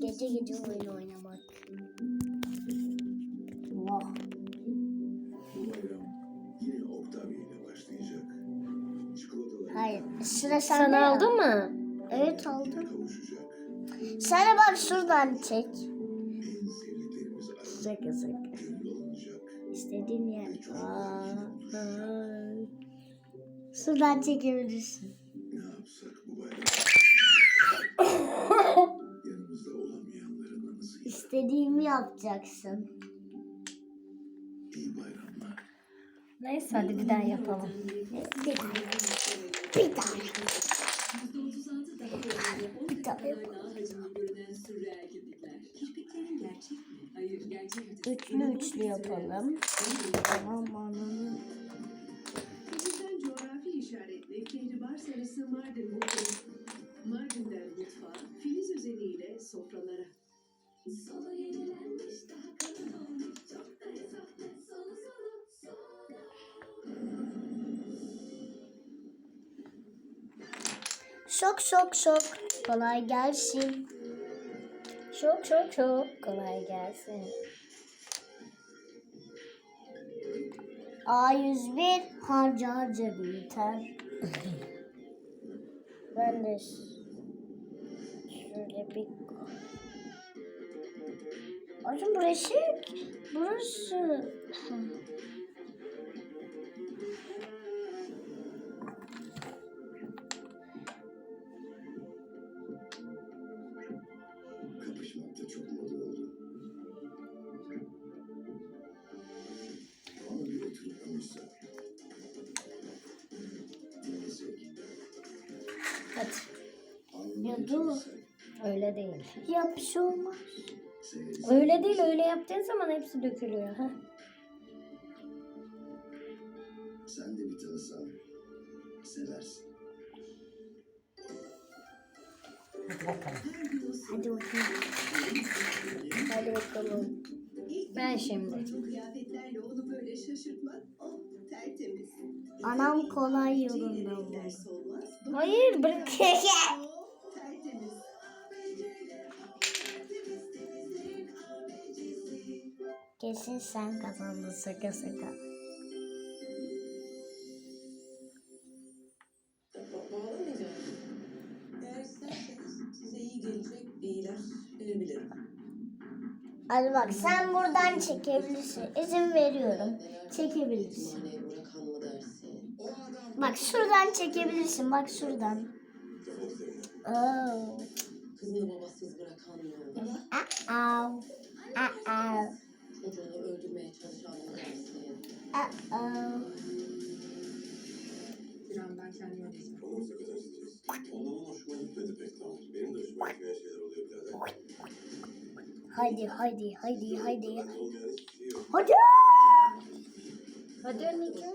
Gece gece oyun oynamak. Çikolatalar Hayır. Sıra Sen sende ya. aldın mı? Evet aldım. Sana bak şuradan çek. Şaka şaka. İstediğin yer. Şuradan çekebilirsin. Ne yapsak bu bayram? İstediğimi yapacaksın. iyi bayramlar. Neyse hadi bir daha yapalım. Bir daha. Bir daha. Bir daha. Üçlü üçlü yapalım. Tamam anladım. Kızılden coğrafi işaretli Kehribar sarısı Mardin mutfağı. Mardin'den mutfağa, Filiz özeniyle sofralara. Solo yenilenmiş daha kalın olmuş çok da hesaplı solu solu solu. Şok şok şok. Kolay gelsin. Çok çok çok kolay gelsin. A101 harca harca biter. ben de şöyle bir... oturup konuşsak. Dinlesek. Hadi. Ya dur. Öyle değil. Ya bir şey olmaz. Öyle değil öyle yaptığın zaman hepsi dökülüyor. Ha? Sen de bir tanısan. Seversin. Hadi bakayım. Hadi bakalım. Ben şimdi. Anam kolay yolunda Hayır bırak. Kesin sen kazandın ilaç verebilirim. Hadi bak sen buradan çekebilirsin. İzin veriyorum. Çekebilirsin. Bak şuradan çekebilirsin. Bak şuradan. Oh. Kızını babasız bırakan? Uh-oh. Uh-oh. Ne kadar. Onların hoşuma gitmedi pek tamam. Benim de hoşuma gitmeyen şeyler oluyor birader. Hadi hadi anneciğim.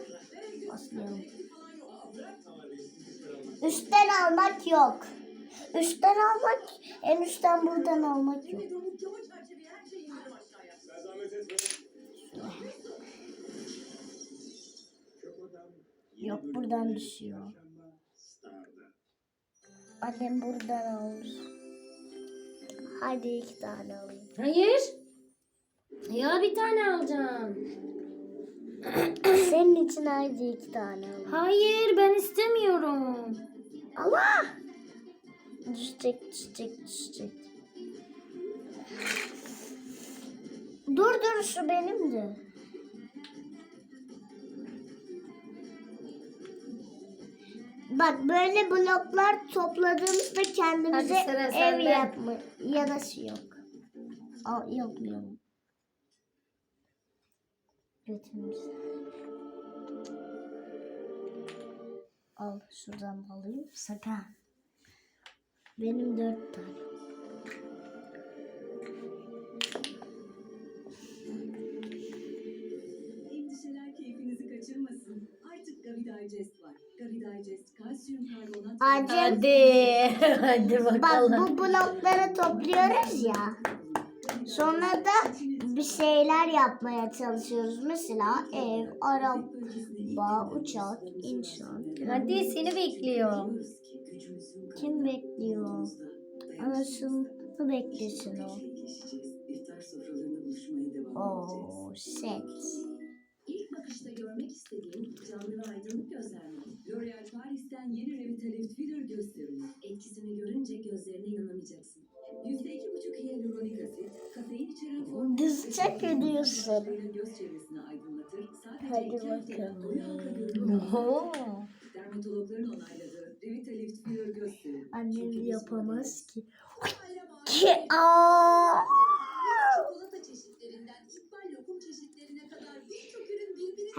Üstten almak yok. Üstten almak, en üstten buradan almak yok. Yok buradan düşüyor. Annem buradan alır. Hadi iki tane alayım. Hayır. Ya bir tane alacağım. Senin için hadi iki tane alayım. Hayır ben istemiyorum. Allah! Düşecek, düşecek, düşecek. Dur dur şu benimdi. Bak böyle bloklar topladığımızda kendimize Hadi sıra ev sende. yapma ya da şey yok. Al yapmıyorum. Götümüz. Al şuradan alayım. Sakın. Benim dört tane. Gavi Digest var. Gavi Digest kalsiyum karbonat. Acil. Hadi. Hadi Bak bakalım. bu blokları topluyoruz ya. Sonra da bir şeyler yapmaya çalışıyoruz. Mesela ev, araba, uçak, insan. Hadi seni bekliyor. Kim bekliyor? Anasın mı beklesin o? Geçeceğiz. İftar sofralarında buluşmaya devam Oo, set. Görmek istediğim canlı ve aydınlık gözler? L'Oreal Paris'ten yeni Revitalift Filler göz serumu. Etkisini görünce gözlerine inanamayacaksın. %2,5 hyaluronik asit, kafein içeren formül. Dızcak ediyorsun. Işıklarıyla Göz çevresini aydınlatır. Sadece Hadi bakalım. Dermatologların onayladığı Revitalift Filler göz serumu. Annem yapamaz ki. Ki aa!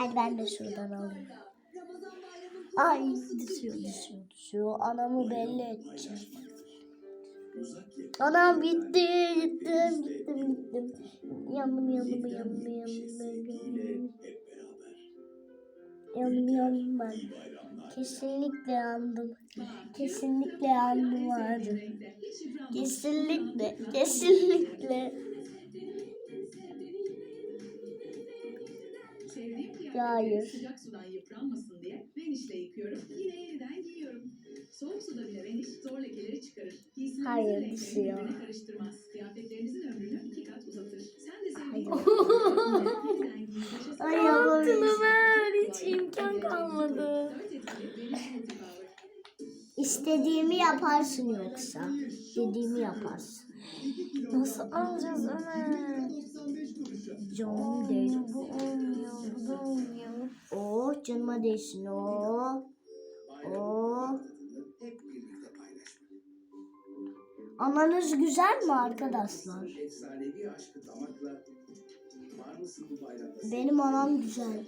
Hadi ben de şuradan alayım. Ay düşüyor düşüyor düşüyor. Anamı belli edeceğim. Anam gitti gittim gittim gittim. Yandım yandım yandım yandım yandım. Yandım ben. Kesinlikle yandım. Kesinlikle yandım abi. Kesinlikle kesinlikle. Hayır. sıcak sudan yıpranmasın diye venişle yıkıyorum. Yine yeniden giyiyorum. Soğuk suda bile veniş zor lekeleri çıkarır. Giysinizin Hayır, renklerini düşüyor. birbirine karıştırmaz. Kıyafetlerinizin ömrünü iki kat uzatır. Sen de sevdiğin. Ay yaptım ben. Hiç imkan kalmadı. İstediğimi yaparsın yoksa. Dediğimi yaparsın. Nasıl alacağız Ömer? Canım değil. Bu olmuyor. Oh. Hep birlikte paylaşmak. Ananız güzel mi arkadaşlar? Benim anam güzel.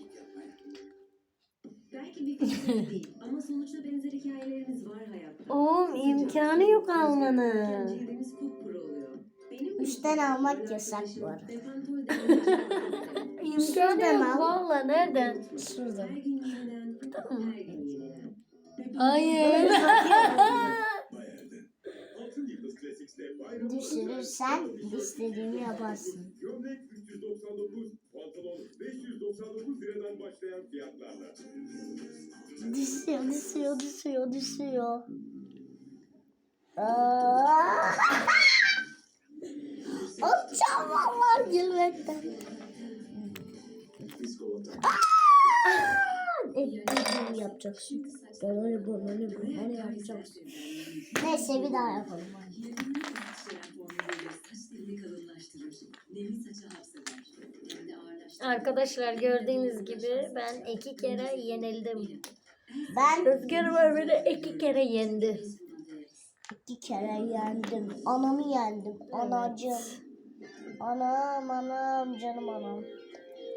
Belki bir değil ama sonuçta benzer hikayelerimiz var hayatta. Oğlum imkanı yok almanın. Üçten almak yasak bu arada. İmkanı yok al. valla nereden? Şuradan. Hayır. Düşürürsen istediğimi yaparsın. Gömlek 399, pantolon 599 liradan başlayan fiyatlarla. Düşüyor, düşüyor, düşüyor, düşüyor. Aa! Atacağım vallahi gülmekten. Ettiğimi yapacaksın. Böyle böyle böyle yapacaksın. Neyse bir daha yapalım. Arkadaşlar gördüğünüz gibi ben iki kere yenildim. Ben Rüzgar var beni iki kere yendi. iki kere yendim. Anamı yendim. Anacığım. Anam anam canım anam.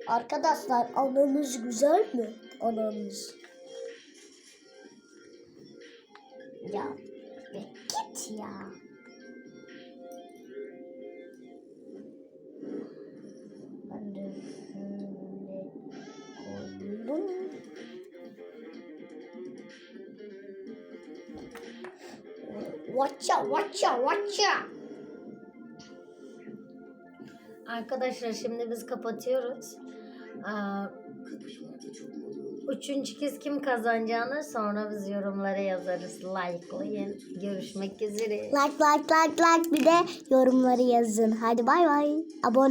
Arkadaşlar ananız güzel mi? Ananız. Ya be git ya. Ben de şöyle koydum. Watcha watcha watcha. Arkadaşlar şimdi biz kapatıyoruz. Aa, Üçüncü kez kim kazanacağını sonra biz yorumlara yazarız. Likelayın. Görüşmek üzere. Like like like like bir de yorumları yazın. Hadi bay bay. Abone